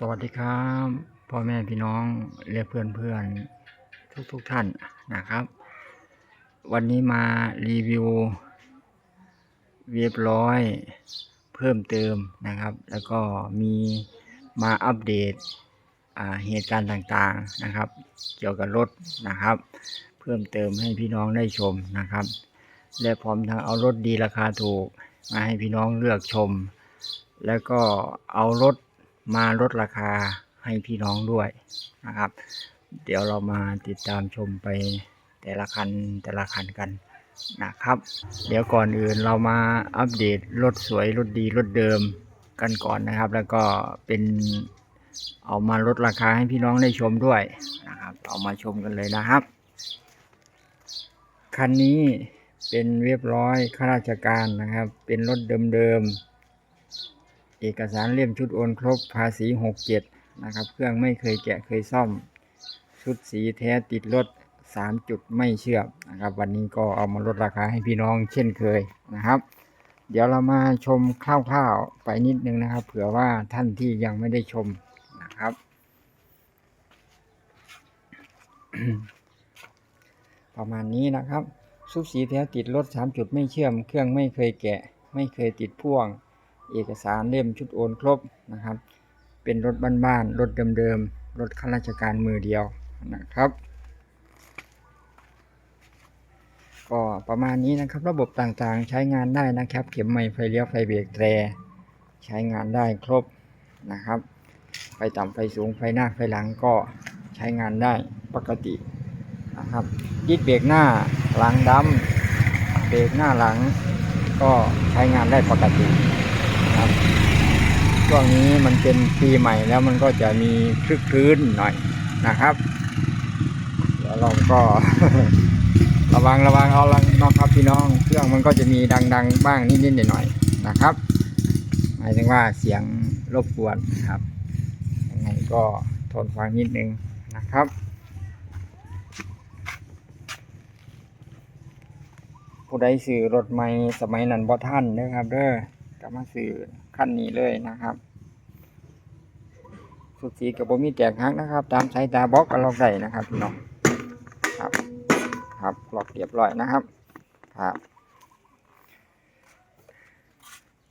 สวัสดีครับพ่อแม่พี่น้องและเพื่อนเพื่อนทุกทุกๆท่านนะครับ วันนี้มารีวิวเรียบร้อยเพิ่มเติมนะครับ แล้วก็มีมาอัปเดตเหตุการณ์ต่างๆนะครับ เกี่ยวกับรถนะครับ เพิ่มเติมให้พี่น้องได้ชมนะครับ และพร้อมทั้งเอารถดีราคาถูก มาให้พี่น้องเลือกชม แล้วก็เอารถ มาลดราคาให้พี่น้องด้วยนะครับ เดี๋ยวเรามาติดตามชมไปแต่ละคันแต่ละคันกันนะครับ เดี๋ยวก่อนอื่นเรามาอัปเดตรถสวยรถดีรถเดิมกันก่อนนะครับ แล้วก็เป็นเอามาลดราคาให้พี่น้องได้ชมด้วยนะครับ เอามาชมกันเลยนะครับ คันนี้เป็นเรียบร้อยข้าราชการนะครับ เป็นรถเดิมๆ เอกสารเล่มชุดโอนครบภาษี67นะครับ เครื่องไม่เคยแกะเคยซ่อม ชุดสีแท้ติดรถ3จุดไม่เชื่อมนะครับ วันนี้ก็เอามาลดราคาให้พี่น้องเช่นเคยนะครับ เดี๋ยวเรามาชมคร่าวๆไปนิดนึงนะครับ เผื่อว่าท่านที่ยังไม่ได้ชมนะครับประมาณนี้นะครับซุปสีแท้ติดรถ3จุดไม่เชื่อม เครื่องไม่เคยแกะ ไม่เคยติดพ่วง เอกสารเล่มชุดโอนครบนะครับ เป็นรถบ้านๆรถเดิมๆรถข้าราชการมือเดียวนะครับ ก็ประมาณนี้นะครับระบบต่างๆใช้งานได้นะครับ เข็มไม้ไฟเลี้ยวไฟเบรกแตร ใช้งานได้ครบนะครับ ไฟต่ำไฟสูงไฟหน้าไฟหลังก็ใช้งานได้ปกตินะครับยึดเบรกหน้าหลังดำเบรกหน้าหลังก็ใช้งานได้ปกติ ครับช่วงนี้มันเป็นปีใหม่แล้วมันก็จะมีคลึกคลื้นหน่อยนะครับเดี๋ยวเราก็ ระวังระวังเอาละนะครับพี่น้อง เครื่องมันก็จะมีดัง ๆ บ้างนิดๆหน่อยๆนะครับหมายถึงว่าเสียงรบกวนครับยังไงก็ทนฟังนิดนึงนะครับผู้ใดซื้อรถใหม่สมัยนั้นบ่ท่านเด้อครับเด้อ กับมาซื้อคันนี้เลยนะครับสุดสีกับบ่มีแตกหักนะครับ ตามสายตาบล็อกก็ลอกได้นะครับพี่น้องครับ ครับลอกเรียบร้อยนะครับครับ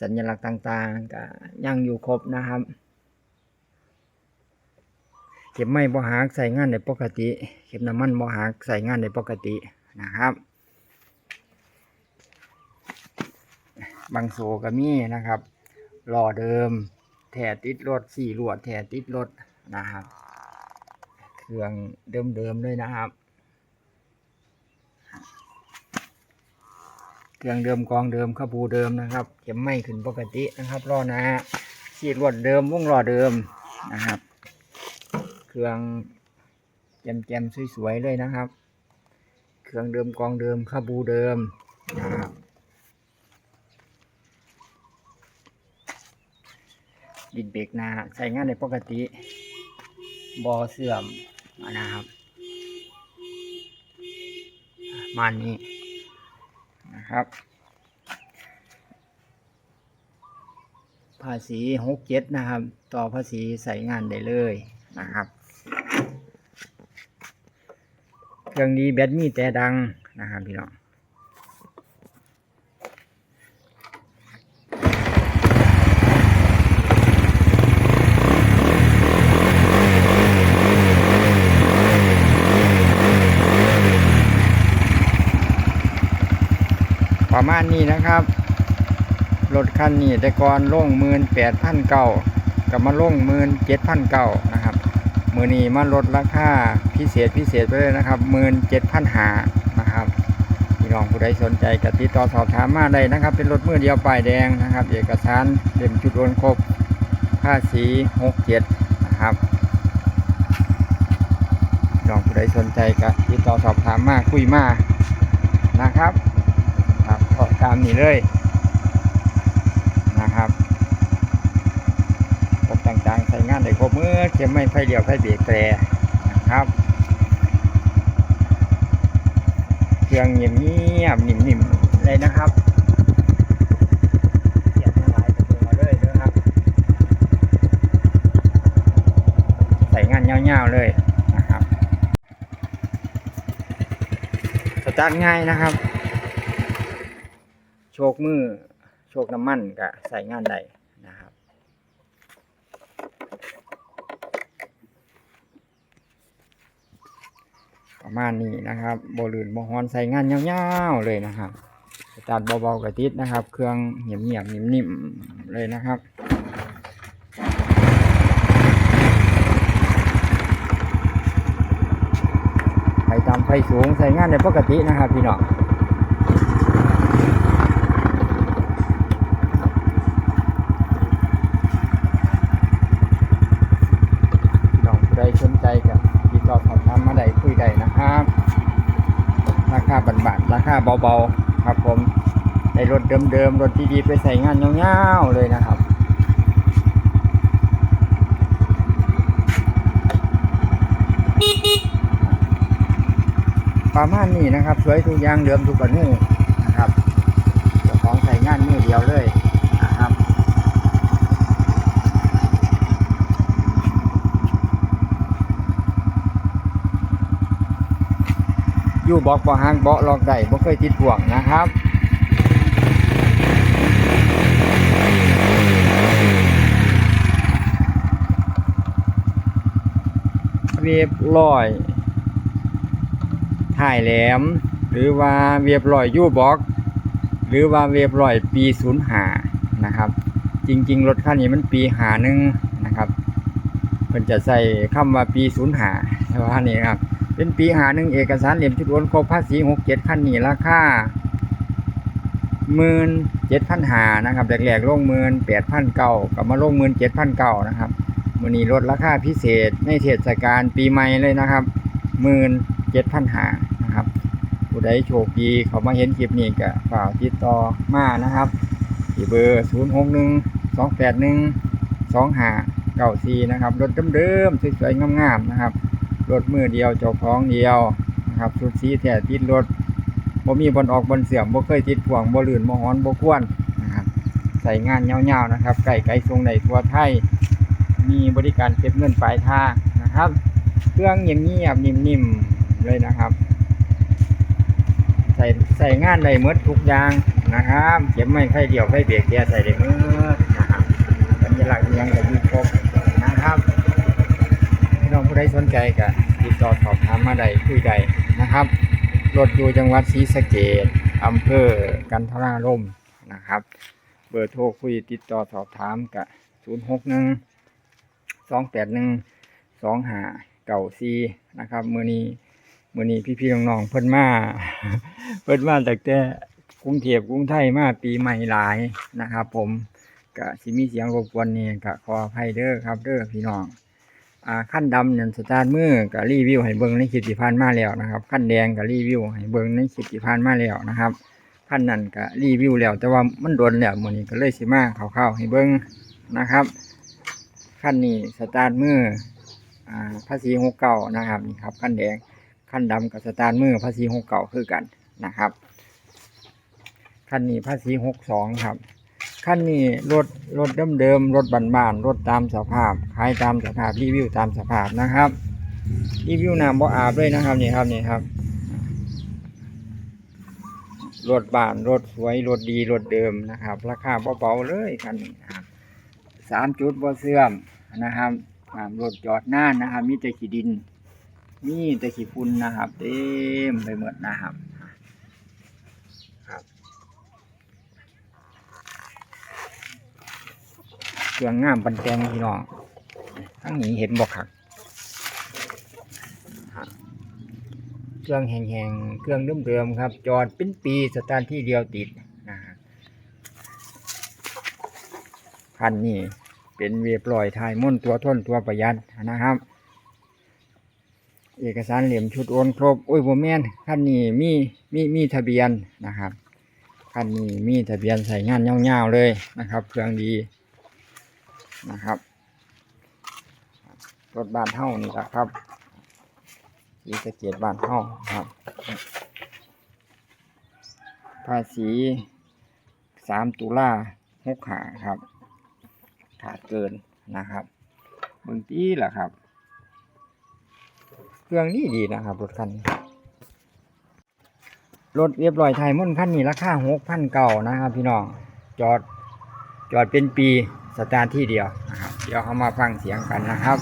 สัญลักษณ์ต่างๆก็ยังอยู่ครบนะครับเข็มไม่บ่หักใส่งานได้ปกติเข็มน้ำมันบ่หักใส่งานได้ปกตินะครับ บางโซก็มีนะครับหล่อเดิม แถติดรถสี่ลวดแถติดรถนะครับ เครื่องเดิมๆเลยนะครับ เครื่องเดิมกองเดิมขบูเดิมนะครับ เข็มไม่ขึ้นปกตินะครับล้อนะสี่ลวดเดิมวงล้อเดิมนะครับ เครื่องแจมๆสวยๆเลยนะครับ เครื่องเดิมกองเดิมขบูเดิมนะครับิดเบรกหน้าใช้งานได้ปกติบอเสื่อมนะครับมันนี้นะครับ ภาษีหกเจ็ดนะครับ ต่อภาษีใส่งานได้เลยนะครับ เครื่องนี้แบตมีแต่ดังนะครับพี่น้อง ประมาณนี้นะครับรถคันนี้แต่ก่อนลงหมื่นแปดพันเก้ากับมาลงหมื่นเจ็ดพันเก้านะครับมือนี้มาลดราคาพิเศษพิเศษไปเลยนะครับหมื่นเจ็ดพันหานะครับพี่น้องผู้ใดสนใจกติดต่อสอบถามมาได้นะครับ เป็นรถมือเดียวป้ายแดงนะครับ เอกสารเล่มจุดโอนครบภาษีหกเจ็ดนะครับพี่น้องผู้ใดสนใจกติดต่อสอบถามมาคุยมานะครับ ตามนี้เลยนะครับระบบต่างๆใช้งานได้ครบมือเข็มไม่ไฟเดียวไฟเบรกแตรนะครับเครื่องเงียบๆนิ่มๆเลยนะครับเสียบมาหลายตัวมาเลยนะครับยาวๆเลยนะครับสตาร์ทง่ายนะครับ ชคมือโชคน้ำมันก็ใส่งานได้นะครับประมาณนี้นะครับโบลืนโบฮอนใส่งานยาวๆเลยนะครับตาร์ทเบาๆกระติดนะครับ เครื่องเงียบๆนิ่มๆเลยนะครับไปตามไฟสูงใส่งานในปกตินะครับพี่น้องพี่น้องผู้ใดสนใจกับติดต่อสอบถามมาได้คุยได้นะครับ ราคาบันๆราเบาๆครับ ผมในรถเดิมๆรถดีๆไปใส่งานยาวๆเลยนะครับประมาณนี้นะครับ สวยทุกอย่างเดิมทุกอนูนะครับเจ้าของใส่งานมือเดียวเลยนะครับ อยู่บอกบ่หางเบาลอกได้บ่เคยติดห่วงนะครับเรียบร้อยถ่ายแหลม หรือว่าเวียบร้อยยูบ็อกหรือว่าเวียบร้อยปีศูนย์หานะครับ จริง ๆ รถคันนี้มันปีหาหนึ่งนะครับเพิ่นจะใส่คำว่าปีศูนย์หาแต่ว่านี่ครับ เป็นปีหาหนึ่งเอกสารเหลี่ยมชุดโอนครบภาษีหกเจ็ดคันนี้ราคาหมื่นเจ็ดพันหานะครับแรกๆลงหมื่นแปดพันเก้ากับมาลงหมื่นเจ็ดพันเก้านะครับมือนี้ลดราคาพิเศษในเทศกาลปีใหม่เลยนะครับหมื่นเจ็ดพันหานะครับผู้ใดโชคดีเขามาเห็นคลิปนี้ก็ฝากติดต่อมานะครับที่เบอร์0 6 1 2 8 1 2 5 9 4นะครับรถเดิมๆสวยๆงามๆนะครับ รถมือเดียวเจ้าของเดียวนะครับสุดสีแท้ติดรถบ่มีบนออกบนเสื่อมบ่เคยติดพ่วงบ่ลื่นบ่ฮ้อนบ่ควนนะครับใส่งานยาๆนะครับไก่ไก่ทรงในทั่วไทย มีบริการเก็บเงินปลายทางนะครับ เครื่องเงียบๆนิ่มๆเลยนะครับใส่ใส่งานได้หมดทุกอย่างนะครับเก็บไม่ไข่เดียวไข่เบรกเกียใส่ได้หมดนะครับสัญลักษณ์ยังก็มีครบนะครับ พี่น้องผู้ใดสนใจก็ติดต่อสอบถามมาได้คุยได้นะครับรถอยู่จังหวัดศรีสะเกษอำเภอกันทราล่มนะครับ เบอร์โทรคุยติดต่อสอบถามกับ0 6 1 2 8 1 2 5 9 4นะครับมือนี้มื่อนี้พี่ๆน้องๆเพิ่นมาเพิ่นมาจากแต่กรุงเทพกรุงไทยมาปีใหม่หลายนะครับ ผมก็สิมีเสียงรบกวนเนี่ก็ขออภัยเด้อครับเด้อพี่น้อง อ่าขั้นดำเนี่ยสตาร์ทมือก็รีวิวให้เบิ่งในคลิปที่ผ่านมาแล้วนะครับขั้นแดงก็รีวิวให้เบิ่งในคลิปที่ผ่านมาแล้วนะครับขั้นนั้นก็รีวิวแล้ว แต่ว่ามันโดนแล้วมือนี้ก็เลยสิมาคร่าๆให้เบิ่งนะครับขั้นนี้สตาร์ทมืออ่าภาษี69นะครับนี่ครับขั้นแดงขั้นดำกับสตาร์ทมือภาษีหกเก่าคือกันนะครับขั้นนี้ภาษีหกสองครับ ขั้นนี้รถรถเดิมๆรถบ้านๆรถตามสภาพขายตามสภาพรีวิวตามสภาพนะครับ รีวิวน้ำบ่อาบเลยนะครับนี่ครับนี่ครับรถบ้านรถสวยรถดีรถเดิมนะครับ ราคาเบาๆเลยคันนี้ครับสามจุดบ่เสื่อมนะครับรถจอดหน้านะครับ มีแต่ขี้ดินนี่แต่ขี้ฝุ่นนะครับ เต็มไปหมดนะครับเค รื่องงามปันแตงพี่น้องทั้งนี้เห็นบอกครับเครื่องแห้งๆเครื่องเดิมๆครับ จอดเป็นปีสถานที่เดียวติดนะคันนี้เป็นเวียบลอยทายม่นตัวทนตัวประหยัดนะครับ เอกสารเหลี่ยมชุดโอนครบโอ้ยโมแมนคันนี้มีมีมีทะเบียนนะครับคันนี้มีทะเบียนใส่งานเงาๆเลยนะครับ เครื่องดี นะครับรถบ้านเท่านี่แหละครับสีสะเกตบ้านเท่าครับ ภาษีสามตุลาหกขาครับ ขาดเกินนะครับเบื้องตีแหละครับ เครื่องนี่ดีนะครับ รถคันนี้รถเรียบร้อยไทยมุ่นคันนี้ราคาหกพันเก่านะครับ พี่น้องจอดจอดเป็นปี สตาร์ทที่เดียวนะครับเดี๋ยวเขามาฟังเสียงกันนะครับ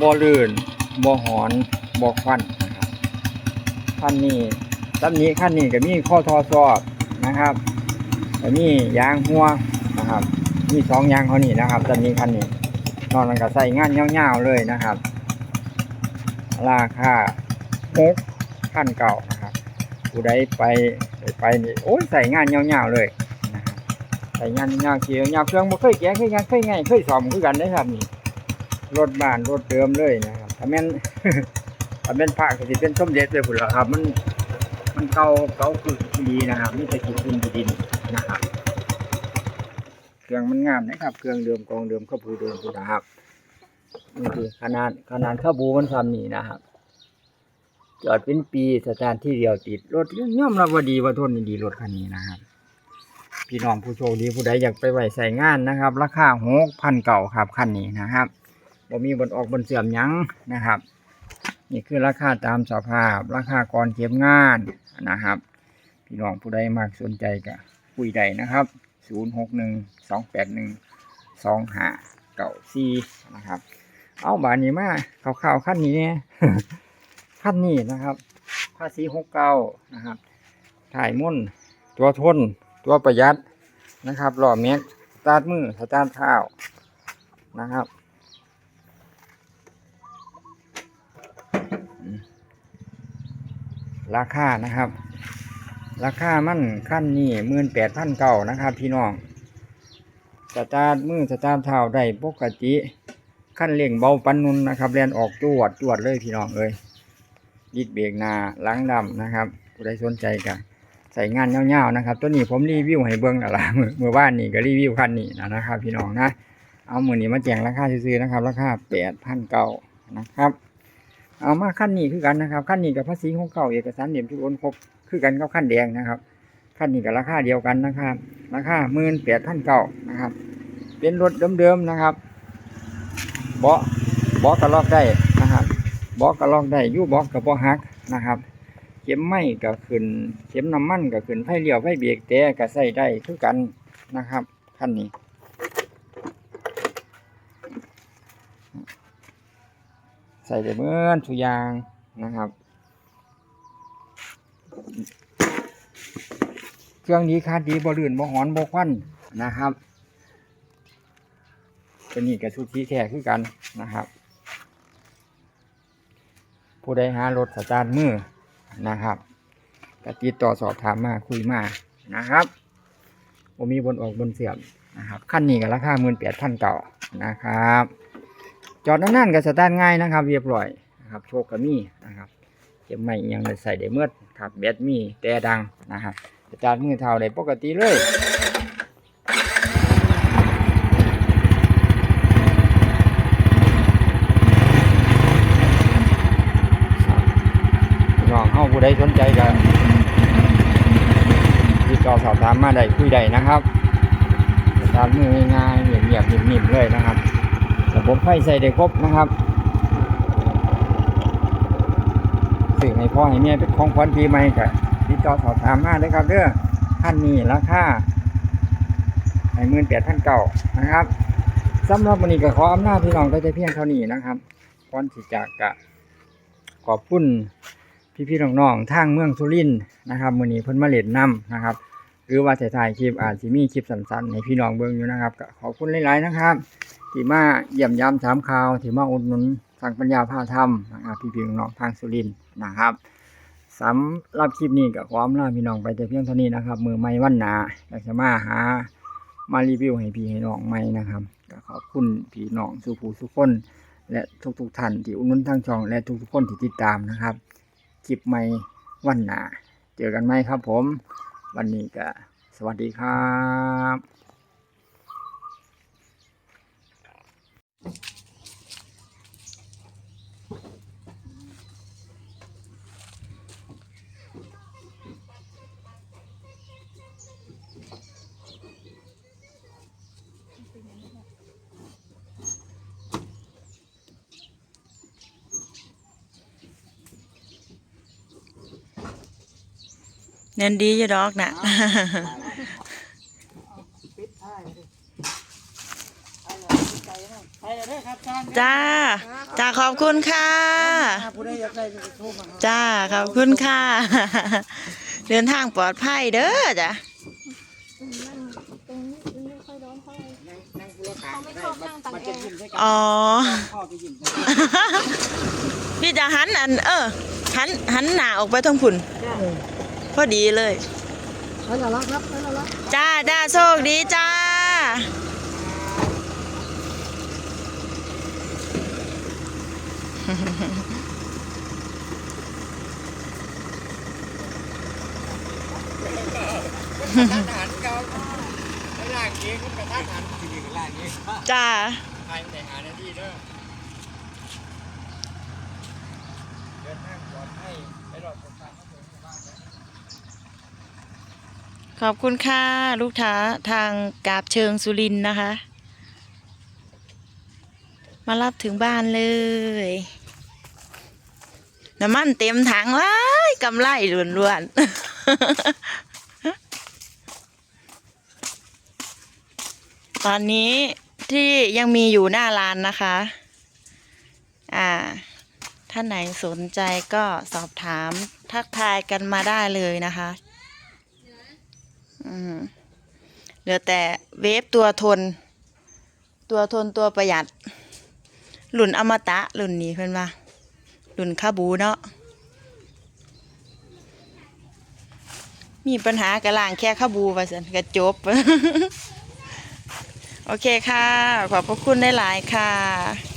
บ่ลื่นบ่หอนบ่ควันนะครับขั้นนี้ตำนี้ขั้นนี้ก็มีข้อทอสอบนะครับก็มียางหัว มีสองยางเขานี่นะครับตำนี้ขั้นนี้นอนมันก็ใส่งานยาวๆเลยนะครับ ราคาหกขั้นเก่านะครับผู้ใดไปไปนี่โอ้ยใส่งานยาวๆเลยนะครับใส่งานยาวๆเกี่ยวยาเครื่องบ่เคยแกะเคยงานเคยไงเคยสอมคือกันได้ครับนี่รถบ้านรถเดิมเลยนะครับถ้าแม่นถ้าแม่นพระก็สิเป็นสมเด็จเลยพุ่นละครับ มันมันเก่าเก่าคือดีนะครับมีแต่ขี้ดินดินนะครับ รื่องมันงามนะครับ เครื่องเดิมกองเดิมข้าบูเดิมพุ่นนะครับนี่คือขนาดขนาดข้าบูมันทำนี่นะครับ จอดเป็นปีสถานที่เดียวติดรถย่อมรับว่าดีว่าทนดีรถคันนี้นะครับ พี่น้องผู้โชคดีผู้ใดอยากไปไหวใส่งานนะครับ ราคาหกพันเก่าครับคันนี้นะครับบ่มีบนออกบนเสื่อมยังนะครับ นี่คือราคาตามสภาพ ราคาก่อนเก็บงานนะครับ พี่น้องผู้ใดมากสนใจก็คุยได้นะครับ 0 6 1 2 8 1 2 5 9 4นะครับ เอาบานนี้มาข่าวๆขั้นนี้ขั้นนี้นะครับภาษีหกเก้านะครับ ถ่ายมุ่นตัวทน ตัวประหยัดนะครับหล่อเม็กสตาร์ทมือสตาร์ทเท้านะครับราคานะครับ ราคามันขั้นนี้หมื่นแปดพันเก่านะครับ พี่น้องสตาร์ทมือสตาร์ทเท้าได้ปกติขั้นเร่งเบาปันนุนนะครับแลนออกจวดจวดเลยพี่น้องเอ้ยยิดเบรกนาล้างดำนะครับผู้ใดสนใจกันใส่งานเงาวๆนะครับ ตัวนี้ผมรีวิวให้เบิ้งและละมือมือบ้านนี่ก็รีวิวคันนี้นะนะครับ พี่น้องนะเอามือนี้มาแจงราคาซื้อนะครับ ราคาแปดพันเก่านะครับ เอามาขั้นนี้คือกันนะครับขั้นนี้กับภาษีของเก่าเอกสารเหลี่ยมทุกคนครบ คือกันกับขั้นแดงนะครับขั้นนี้กับราคาเดียวกันนะครับ ราคาหมื่นแปดพันเก่านะครับ เป็นรถเดิมๆนะครับเบาะเบาะกระลอกได้นะครับเบาะกระลอกได้ยูเบาะกับเบาะหักนะครับ เข็มไม้ก็ขึ้น เข็มน้ำมันก็ขึ้นไฟเลี้ยวไฟเบรกแต่ก็ใส่ได้คือกันนะครับขั้นนี้ใส่ได้เมือนทุกอย่างนะครับ เครื่องดีคาดดีบ่ลื่นบ่หอนบ่ควันนะครับตัวนี้กับชุดที่แท้คือกันนะครับ ผู้ใดหารถสตาร์ทมือนะครับกติดต่อสอบถามมาคุยมานะครับผมมีบนออกบนเสื่อมนะครับขั้นนี้ก็ราคาหมื่นแปดพันเก่านะครับ จอดนั่นๆก็สตาร์ทง่ายนะครับ เรียบร้อยนะครับ โชคก็มีนะครับเก็บไม่ยังใส่ได้เมื่อครับแบตมีแต่ดังนะครับ สตาร์มือเท่าได้ปกติเลยน้องเฮาผู้ใดสนใจก็ติดต่อสอบถามมาได้คุยได้นะครับสตาร์ทมือง่ายๆเงียบๆนิ่มๆเลยนะครับระบบไฟใส่ได้ครบนะครับสื่อให้พ่อให้แม่เป็นของขวัญปีใหม่กับ ติดต่อสอบถามมาเลยครับเด้อท่านนี้ราคาให้หมื่นแปดพันเก่านะครับสำหรับวันนี้ก็ขออำนาจพี่น้องได้แต่เพียงเท่านี้นะครับก่อนที่จากกะขอบคุณพี่พี่ๆน้องๆทางเมืองสุรินทร์นะครับมือนี้เพิ่นมาเล่นน้ำนะครับ หรือว่าถ่ายๆคลิปอาจจะมีคลิปสั้นๆให้พี่น้องเบิ่งอยู่นะครับก็ขอบคุณหลายๆนะครับที่มาเยี่ยมยามถามข่าวที่มาอุดหนุนสั่งปัญญาผ้าทำนะครับพี่พี่น้องๆทางสุรินทร์นะครับ สำหรับคลิปนี้ก็ขออำลาพี่น้องไปแต่เพียงเท่านี้นะครับ มือไม่วันหนาอยากจะมาหามารีวิวให้พี่ให้น้องใหม่นะครับก็ขอบคุณพี่น้องสุภูสุคน และทุกๆท่านที่อุดหนุนทางช่อง และทุกๆคนที่ติดตามนะครับคลิปใหม่วันหนาเจอกันไหมครับผม วันนี้ก็สวัสดีครับ เน้นดีอยู่ดอกน่ะปิดท้ายดิไปเลยไปเลยเด้อครับท่านจ้าจ้าขอบคุณค่ะผู้ใดอยากได้ก็โทรมาหาจ้าขอบคุณค่ะ เดินทางปลอดภัยเด้อจ้ะตรงนี้มันไม่ค่อยร้อนเท่าไหร่นั่งนั่งผู้ละขาเขาไม่ชอบนั่งตากมันแอจะร์ยิ้มใส่กันอ๋อพ่อไปยิ้มใส่พี่จะหันอัน เออหันหันหน้าออกไปทางพุ่น พอดีเลยไปแล้วละครับไปแล้วละจ้าจ้าโชคดีจ้าทห ขอบคุณค่ะ ลูกค้าทางกาบเชิงสุรินนะคะ มารับถึงบ้านเลยน้ำมันเต็มถังว้ายกำไรล้วนๆ ตอนนี้ที่ยังมีอยู่หน้าร้านนะคะ อ่า ท่านไหนสนใจก็สอบถามทักทายกันมาได้เลยนะคะ เหลือแต่เวฟตัวทน ตัวทนตัวประหยัด หลุนอมตะหลุนนี้เพื่อนว่าหลุนคาบูเนาะมีปัญหากระล่างแค่คาบูไปสันกระจบ โอเคค่ะ ขอบพระคุณได้หลายค่ะ